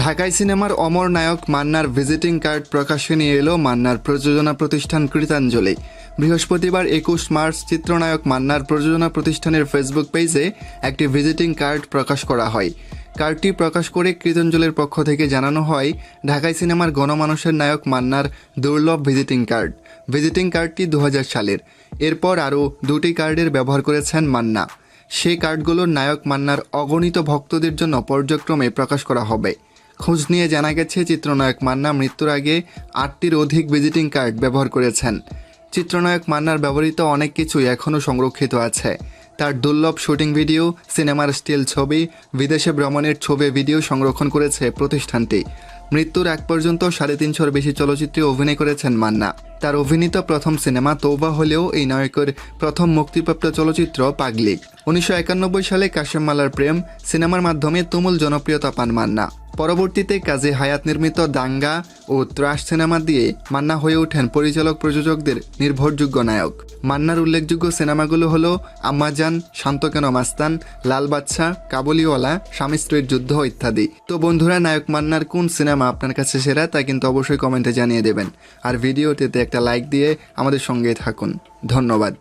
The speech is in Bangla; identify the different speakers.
Speaker 1: ঢাকাই সিনেমার অমর নায়ক মান্নার ভিজিটিং কার্ড প্রকাশে নিয়ে এলো মান্নার প্রযোজনা প্রতিষ্ঠান কৃতাঞ্জলি। বৃহস্পতিবার একুশ মার্চ চিত্রনায়ক মান্নার প্রযোজনা প্রতিষ্ঠানের ফেসবুক পেজে একটি ভিজিটিং কার্ড প্রকাশ করা হয়। কার্ডটি প্রকাশ করে কৃতাঞ্জলির পক্ষ থেকে জানানো হয়, ঢাকাই সিনেমার গণমানুষের নায়ক মান্নার দুর্লভ ভিজিটিং কার্ড। ভিজিটিং কার্ডটি দু হাজার সালের। এরপর আরও দুটি কার্ডের ব্যবহার করেছেন মান্না। সেই কার্ডগুলোর নায়ক মান্নার অগণিত ভক্তদের জন্য পর্যায়ক্রমে প্রকাশ করা হবে। খোঁজ নিয়ে জানা গেছে, চিত্রনায়ক মান্না মৃত্যুর আগে আটটির অধিক ভিজিটিং কার্ড ব্যবহার করেছেন। চিত্রনায়ক মান্নার ব্যবহৃত অনেক কিছুই এখনও সংরক্ষিত আছে। তার দুর্লভ শুটিং ভিডিও, সিনেমার স্টিল ছবি, বিদেশে ভ্রমণের ছবি ভিডিও সংরক্ষণ করেছে প্রতিষ্ঠানটি। মৃত্যুর এক পর্যন্ত সাড়ে তিনশোর বেশি চলচ্চিত্রে অভিনয় করেছেন মান্না। তার অভিনীত প্রথম সিনেমা তৌবা হলেও এই নায়কের প্রথম মুক্তিপ্রাপ্ত চলচ্চিত্র পাগলি। উনিশশো সালে কাশেম মালার প্রেম সিনেমার মাধ্যমে তুমুল জনপ্রিয়তা পান মান্না। পরবর্তীতে কাজে হায়াত নির্মিত দাঙ্গা ও ত্রাস সিনেমা দিয়ে মান্না হয়ে ওঠেন পরিচালক প্রযোজকদের নির্ভরযোগ্য নায়ক। মান্নার উল্লেখযোগ্য সিনেমাগুলো হলো আম্মাজান শান্ত কেন মাস্তান, লাল বাচ্চা কাবুলিওয়ালা, স্বামী স্ত্রীর যুদ্ধ ইত্যাদি। তো বন্ধুরা, নায়ক মান্নার কোন সিনেমা আপনার কাছে সেরা তা কিন্তু অবশ্যই কমেন্টে জানিয়ে দেবেন। আর ভিডিওটিতে একটা লাইক দিয়ে আমাদের সঙ্গে থাকুন। ধন্যবাদ।